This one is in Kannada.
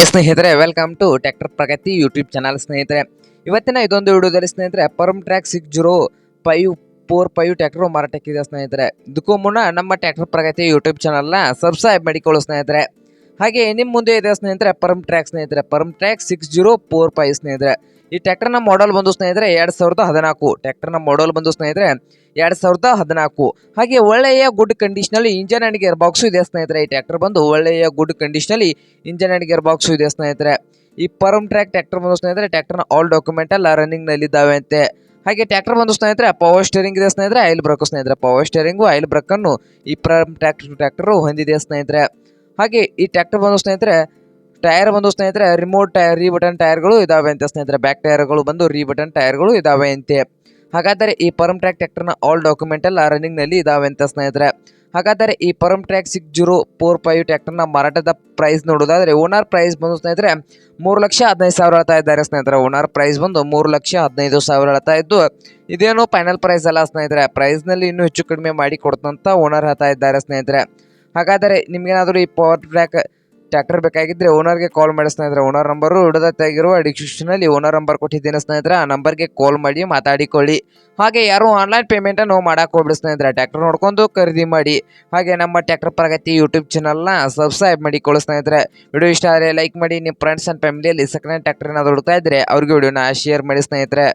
ಹಾಯ್ ಸ್ನೇಹಿತರೆ welcome to tractor Pragati YouTube channel ಸ್ನೇಹಿತರೆ. ಇವತ್ತಿನ ಇದೊಂದು ವಿಡಿಯೋದಲ್ಲಿ ಸ್ನೇಹಿತರೆ Farmtrac six zero five four five tractor ಮಾರಾಟಕ್ಕಿದೆ ಸ್ನೇಹಿತರೆ. ಇದಕ್ಕೂ ಮುನ್ನ ನಮ್ಮ ಟ್ಯಾಕ್ಟರ್ ಪ್ರಗತಿ ಯೂಟ್ಯೂಬ್ ಚಾನಲ್ನ ಸಬ್ಸ್ಕ್ರೈಬ್ ಮಾಡಿಕೊಳ್ಳು ಸ್ನೇಹಿತರೆ. ಹಾಗೆ ನಿಮ್ಮ ಮುಂದೆ ಇದೆ ಸ್ನೇಹಿತರೆ ಪರ್ಮ್ ಟ್ರ್ಯಾಕ್ ಸ್ನೇಹಿತರೆ. Farmtrac six zero four five ಸ್ನೇಹಿತರೆ. ಈ ಟ್ರ್ಯಾಕ್ಟರ್ನ ಮಾಡಲ್ ಬಂದು ಸ್ನೇಹಿತರೆ ಎರಡು ಸಾವಿರದ ಹದಿನಾಲ್ಕು. ಟ್ರ್ಯಾಕ್ಟರ್ನ ಮಾಡಲ್ ಬಂದು ಸ್ನೇಹಿತರೆ ಎರಡು ಸಾವಿರದ ಹದಿನಾಲ್ಕು. ಹಾಗೆ ಒಳ್ಳೆಯ ಗುಡ್ ಕಂಡೀಷನಲ್ಲಿ ಇಂಜನ್ ಆ್ಯಂಡ್ ಗೇರ್ ಬಾಕ್ಸು ಇದೆ ಸ್ನೇಹಿತರೆ ಈ ಟ್ರ್ಯಾಕ್ಟರ್ ಬಂದು. ಒಳ್ಳೆಯ ಗುಡ್ ಕಂಡೀಷನಲ್ಲಿ ಇಂಜನ್ ಆ್ಯಂಡ್ ಗೇರ್ ಬಾಕ್ಸು ಇದೆ ಸ್ನೇಹಿತರೆ. ಈ ಪರ್ಮ್ ಟ್ರ್ಯಾಕ್ ಟ್ರ್ಯಾಕ್ಟರ್ ಬಂದು ಸ್ನೇಹಿತರೆ ಟ್ರ್ಯಾಕ್ಟರ್ನ ಆಲ್ ಡಾಕ್ಯುಮೆಂಟ್ ಎಲ್ಲ ರನ್ನಿಂಗ್ನಲ್ಲಿ ಇದ್ದಾವೆ ಅಂತೆ ಹಾಗೆ ಟ್ಯಾಕ್ಟರ್ ಬಂದು ಸ್ನೇಹಿತರೆ ಪವರ್ ಸ್ಟೇರಿಂಗ್ ಇದೆ ಸ್ನೇಹಿತರೆ ಆಯಿಲ್ ಬ್ರಕ್ ಸ್ನೇಹಿತರೆ. ಪವರ್ ಸ್ಟೇರಿಂಗು ಆಯಿಲ್ ಬ್ರಕ್ಕನ್ನು ಈ ಪರಮ್ ಟ್ರ್ಯಾಕ್ಟರ್ ಟ್ರ್ಯಾಕ್ಟರು ಹೊಂದಿದೆ ಸ್ನೇಹಿತರೆ. ಹಾಗೆ ಈ ಟ್ಯಾಕ್ಟರ್ ಬಂದು ಸ್ನೇಹಿತರೆ ಟೈರ್ ಬಂದು ಸ್ನೇಹಿತರೆ ರಿಮೋಟ್ ಟೈರ್ ರೀ ಬಟನ್ ಟೈರ್ಗಳು ಇದಾವೆ ಅಂತ ಸ್ನೇಹಿತರೆ. ಬ್ಯಾಕ್ ಟೈರ್ಗಳು ಬಂದು ರೀ ಬಟನ್ ಟೈರ್ಗಳು ಇದಾವೆ ಅಂತೆ. ಹಾಗಾದರೆ ಈ ಪರಮ್ ಟ್ರ್ಯಾಕ್ ಟ್ರ್ಯಾಕ್ಟರ್ನ ಆಲ್ ಡಾಕ್ಯುಮೆಂಟ್ ಎಲ್ಲ ರನ್ನಿಂಗ್ನಲ್ಲಿ ಇದಾವೆ ಅಂತ ಸ್ನೇಹಿತರೆ. ಹಾಗಾದರೆ ಈ Farmtrac six zero four five ಟ್ರ್ಯಾಕ್ಟರ್ನ ಮಾರಾಟದ ಪ್ರೈಸ್ ನೋಡೋದಾದರೆ ಓನರ್ ಪ್ರೈಸ್ ಬಂದು ಸ್ನೇಹಿತರೆ, ಮೂರು ಲಕ್ಷ ಹದಿನೈದು ಸಾವಿರ ಹೇಳ್ತಾ ಇದ್ದಾರೆ ಸ್ನೇಹಿತರೆ. ಓನರ್ ಪ್ರೈಸ್ ಬಂದು ಮೂರು ಲಕ್ಷ ಹದಿನೈದು ಸಾವಿರ ಹೇಳ್ತಾ ಇದ್ದು, ಇದೇನು ಫೈನಲ್ ಪ್ರೈಸ್ ಅಲ್ಲ ಸ್ನೇಹಿತರೆ. ಪ್ರೈಸ್ನಲ್ಲಿ ಇನ್ನೂ ಹೆಚ್ಚು ಕಡಿಮೆ ಮಾಡಿ ಕೊಡ್ತಂತ ಓನರ್ ಹೇಳ್ತಾ ಇದ್ದಾರೆ ಸ್ನೇಹಿತರೆ. ಹಾಗಾದರೆ ನಿಮ್ಗೇನಾದರೂ ಈ ಪವರ್ ಟ್ರ್ಯಾಕ್ ಟ್ರ್ಯಾಕ್ಟರ್ ಬೇಕಾಗಿದ್ದರೆ ಓನರ್ಗೆ ಕಾಲ್ ಮಾಡಿ ಸ್ನೇಹಿತರೆ. ಓನರ್ ನಂಬರು ಡಿಸ್ಕ್ರಿಪ್ಷನ್ ಡಿಸ್ಕ್ರಿಪ್ಷನಲ್ಲಿ ಓನರ್ ನಂಬರ್ ಕೊಟ್ಟಿದ್ದೇನೆ ಸ್ನೇಹಿತರೆ. ಆ ನಂಬರ್ಗೆ ಕಾಲ್ ಮಾಡಿ ಮಾತಾಡಿಕೊಳ್ಳಿ. ಹಾಗೆ ಯಾರು ಆನ್ಲೈನ್ ಪೇಮೆಂಟನ್ನು ಮಾಡಕ್ಕೆ ಹೋಗ್ಬಿಡಿ ಸ್ನೇಹಿತರೆ. ಟ್ರ್ಯಾಕ್ಟರ್ ನೋಡ್ಕೊಂಡು ಖರೀದಿ ಮಾಡಿ. ಹಾಗೆ ನಮ್ಮ ಟ್ರ್ಯಾಕ್ಟರ್ ಪ್ರಗತಿ ಯೂಟ್ಯೂಬ್ ಚಾನಲ್ನ ಸಬ್ಸ್ಕ್ರೈಬ್ ಮಾಡಿಕೊಳ್ಳಿ ಸ್ನೇಹಿತರೆ. ವಿಡಿಯೋ ಇಷ್ಟ ಆದರೆ ಲೈಕ್ ಮಾಡಿ. ನಿಮ್ಮ ಫ್ರೆಂಡ್ಸ್ ಆ್ಯಂಡ್ ಫ್ಯಾಮಿಲಿಯಲ್ಲಿ ಸೆಕೆಂಡ್ ಟ್ಯಾಕ್ಟರ್ ಏನಾದರೂ ಹುಡುಕ್ತಾ ಇದ್ದರೆ ಅವ್ರಿಗೆ ವಿಡಿಯೋನ ಶೇರ್ ಮಾಡಿ ಸ್ನೇಹಿತರೆ.